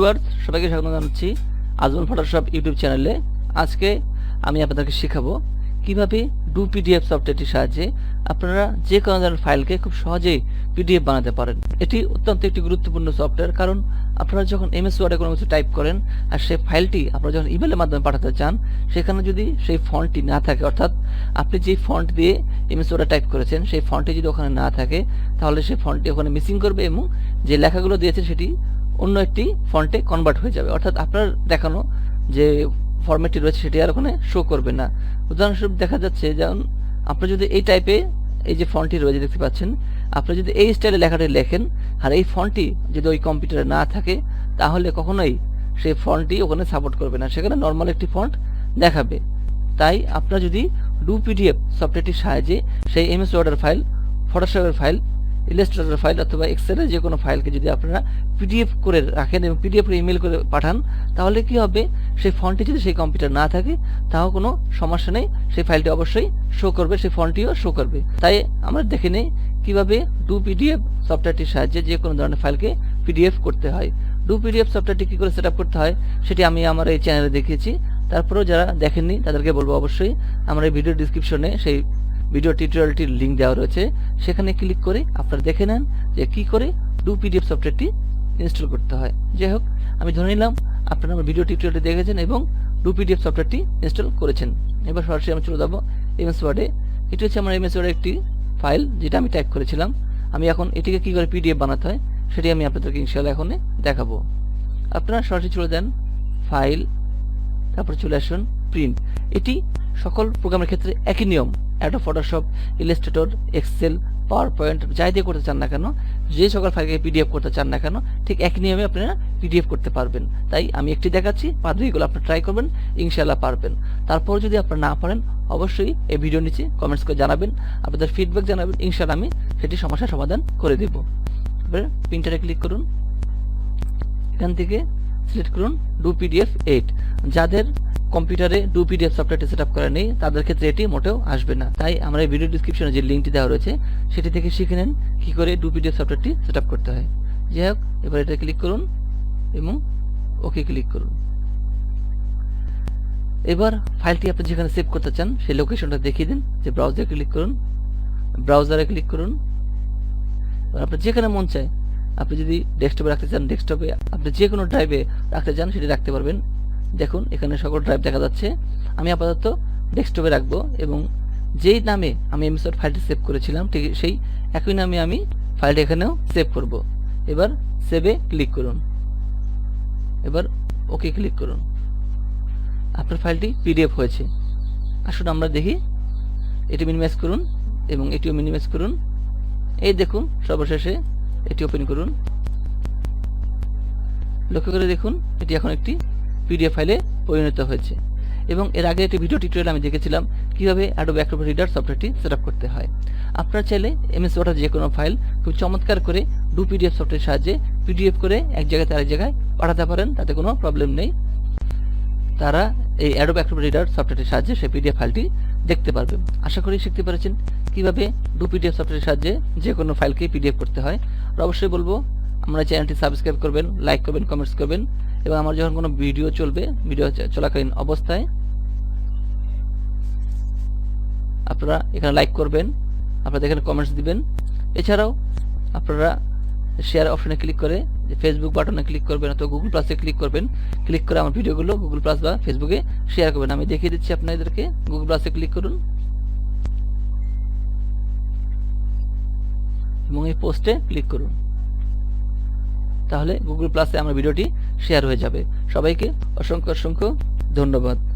সবাইকে স্বাগত জানাচ্ছি আজমল ফটোশপ ইউটিউব চ্যানেলে। আজকে আমি আপনাদেরকে শেখাবো কীভাবে ডু পিডিএফ সফটওয়্যারটির সাহায্যে আপনারা যে কোনো ধরনের ফাইলকে খুব সহজেই পিডিএফ বানাতে পারেন। এটি অত্যন্ত একটি গুরুত্বপূর্ণ সফটওয়্যার কারণ আপনারা যখন এমএস ওয়ার্ডে কোনো কিছু টাইপ করেন আর সেই ফাইলটি আপনারা যখন ইমেলের মাধ্যমে পাঠাতে চান, সেখানে যদি সেই ফন্টটি না থাকে, অর্থাৎ আপনি যে ফন্ট দিয়ে এমএস ওয়ার্ডে টাইপ করেছেন, সেই ফন্টটি যদি ওখানে না থাকে, তাহলে সেই ফন্টটি ওখানে মিসিং করবে এবং যে লেখাগুলো দিয়েছেন সেটি অন্য একটি ফন্টে কনভার্ট হয়ে যাবে। অর্থাৎ আপনার দেখানো যে ফরম্যাটটি রয়েছে সেটি আর ওখানে শো করবে না। উদাহরণস্বরূপ দেখা যাচ্ছে, যেমন আপনি যদি এই টাইপে এই যে ফন্টটি রয়েছে দেখতে পাচ্ছেন, আপনি যদি এই স্টাইলে লেখাটি লেখেন, আর এই ফন্টটি যদি ওই কম্পিউটারে না থাকে, তাহলে কখনোই সেই ফন্টটি ওখানে সাপোর্ট করবে না। সেখানে নর্মাল একটি ফন্ট দেখাবে। তাই আপনারা যদি ডু পিডিএফ সফটওয়্যারটির সাহায্যে সেই এমএস ওয়ার্ডের ফাইল ফটোশপের ফাইল ইলাস্ট্রেটর ফাইল অথবা এক্সেলের যে কোনো ফাইলকে যদি আপনারা পিডিএফ করে রাখেন এবং পিডিএফ করে ইমেল করে পাঠান, তাহলে কি হবে? সেই ফন্টটি যদি সেই কম্পিউটার না থাকে, তাও কোনো সমস্যা নেই। সেই ফাইলটি অবশ্যই শো করবে, সেই ফন্টটিও শো করবে। তাই আমরা দেখে নেই কীভাবে ডু পিডিএফ সফটওয়্যারটির সাহায্যে যে কোনো ধরনের ফাইলকে পিডিএফ করতে হয়। ডু পিডিএফ সফটওয়্যারটি কী করে সেট করতে হয়, সেটি আমি আমার এই চ্যানেলে দেখিয়েছি। তারপরেও যারা দেখেননি, তাদেরকে বলব অবশ্যই। আমার এই ভিডিও ডিসক্রিপশনে সেই ভিডিও টিউটোরিয়ালটির লিঙ্ক দেওয়া রয়েছে, সেখানে ক্লিক করে আপনারা দেখে নেন যে কি করে ডু পিডিএফ সফটওয়্যারটি ইনস্টল করতে হয়। যাই হোক, আমি ধরে নিলাম আপনারা আমার ভিডিও টিউটোরিয়ালটি দেখেছেন এবং ডু পিডিএফ সফটওয়্যারটি ইনস্টল করেছেন। এবার সরাসরি আমি চলে যাব এমএস ওয়ার্ডে এটি হচ্ছে আমার এমএস ওয়ার্ডের একটি ফাইল যেটা আমি টাইপ করেছিলাম। আমি এখন এটিকে কি করে পিডিএফ বানাতে হয়, সেটি আমি আপনাদেরকে ইনশাল্লাহ এখন দেখাবো। আপনারা সরাসরি চলে যান ফাইল তারপর চলে আসুন প্রিন্ট এটি সকল প্রোগ্রামের ক্ষেত্রে একই নিয়ম। Adobe Photoshop Illustrator Excel PowerPoint যাই দিয়ে করতে চান না কেন, যে সকল ফাইলকে পিডিএফ করতে চান না কেন, ঠিক এক নিয়মে আপনারা পিডিএফ করতে পারবেন। তাই আমি একটি দেখাচ্ছি বাদ বাকিগুলো আপনারা ট্রাই করবেন ইনশাল্লাহ পারবেন। তারপর যদি আপনারা না পারেন, অবশ্যই এই ভিডিও নিচে কমেন্টস করে জানাবেন, আপনাদের ফিডব্যাক জানাবেন ইনশাল্লাহ আমি সেটি সমস্যার সমাধান করে দেব। এবার প্রিন্টারে ক্লিক করুন। এখান থেকে সিলেক্ট করুন ডু পিডিএফ এইট যাদের কম্পিউটারে ডু পিডিএফ সফটওয়্যারটি সেট আপ করা নেই, তাদের ক্ষেত্রে এটি মোটেও আসবে না। তাই আমরা এই ভিডিও ডিসক্রিপশনে যে লিঙ্কটি দেওয়া রয়েছে, সেটি থেকে শিখে নেন কী করে ডু পিডিএফ সফটওয়্যারটি সেট আপ করতে হয়। যাই হোক, এবার এটা ক্লিক করুন এবং ওকে ক্লিক করুন। এবার ফাইলটি আপনি যেখানে সেভ করতে চান, সেই লোকেশনটা দেখিয়ে দিন, যে ব্রাউজারে ক্লিক করুন। ব্রাউজারে ক্লিক করুন। এবার আপনার যেখানে মন চায়, আপনি যদি ডেস্কটপে রাখতে চান ডেস্কটপে আপনি যে কোনো ড্রাইভে রাখতে চান, সেটি রাখতে পারবেন। দেখুন, এখানে সকল ড্রাইভ দেখা যাচ্ছে। আমি আপাতত ডেস্কটপে রাখব এবং যেই নামে আমি এমএসওয়ার্ড ফাইলটি সেভ করেছিলাম, ঠিক সেই একই নামে আমি ফাইলটি এখানেও সেভ করব। এবার সেভে ক্লিক করুন। এবার ওকে ক্লিক করুন। আপনার ফাইলটি পিডিএফ হয়েছে। আসুন আমরা দেখি। এটি মিনিমাইজ করুন এবং এটিও মিনিমাইজ করুন। এই দেখুন, সর্বশেষে এটি ওপেন করুন। লক্ষ্য করে দেখুন, এটি এখন একটি পিডিএফ ফাইলে পরিণত হয়েছে। এবং এর আগে একটি ভিডিও টিউটোরিয়াল আমি দেখেছিলাম কীভাবে অ্যাডোব অ্যাক্রোবট রিডার সফটওয়্যারটি সেট আপ করতে হয়। আপনারা চাইলে এমএস ওয়াটার যে কোনো ফাইল খুব চমৎকার করে ডু পিডিএফ সফটওয়্যার সাহায্যে পিডিএফ করে এক জায়গায় আরেক জায়গায় পাঠাতে পারেন, তাতে কোনো প্রবলেম নেই। তারা এই অ্যাডোব অ্যাক্রোবট রিডার সফটওয়্যারটির সাহায্যে সেই পিডিএফ ফাইলটি দেখতে পারবে। আশা করি শিখতে পেরেছেন কীভাবে ডু পিডিএফ সফটওয়্যারের সাহায্যে যে কোনো ফাইলকে পিডিএফ করতে হয়। আর অবশ্যই বলব, আমরা চ্যানেলটি সাবস্ক্রাইব করবেন লাইক করবেন কমেন্টস করবেন। এবং আমার যখন কোনো ভিডিও চলবে, ভিডিও চলাকালীন অবস্থায়, আপনারা এখানে লাইক করবেন, আপনারা এখানে কমেন্টস দিবেন। এছাড়াও আপনারা শেয়ার অপশনে ক্লিক করে ফেসবুক বাটনে ক্লিক করবেন অথবা গুগল প্লাসে ক্লিক করবেন ক্লিক করে আমার ভিডিওগুলো গুগল প্লাস বা ফেসবুকে শেয়ার করবেন। আমি দেখিয়ে দিচ্ছি আপনাদেরকে গুগল প্লাসে ক্লিক করুন। এবং এই পোস্টে ক্লিক করুন। তাহলে গুগল প্লাসে আমার ভিডিওটি শেয়ার হয়ে যাবে। সবাইকে অসংখ্য অসংখ্য ধন্যবাদ।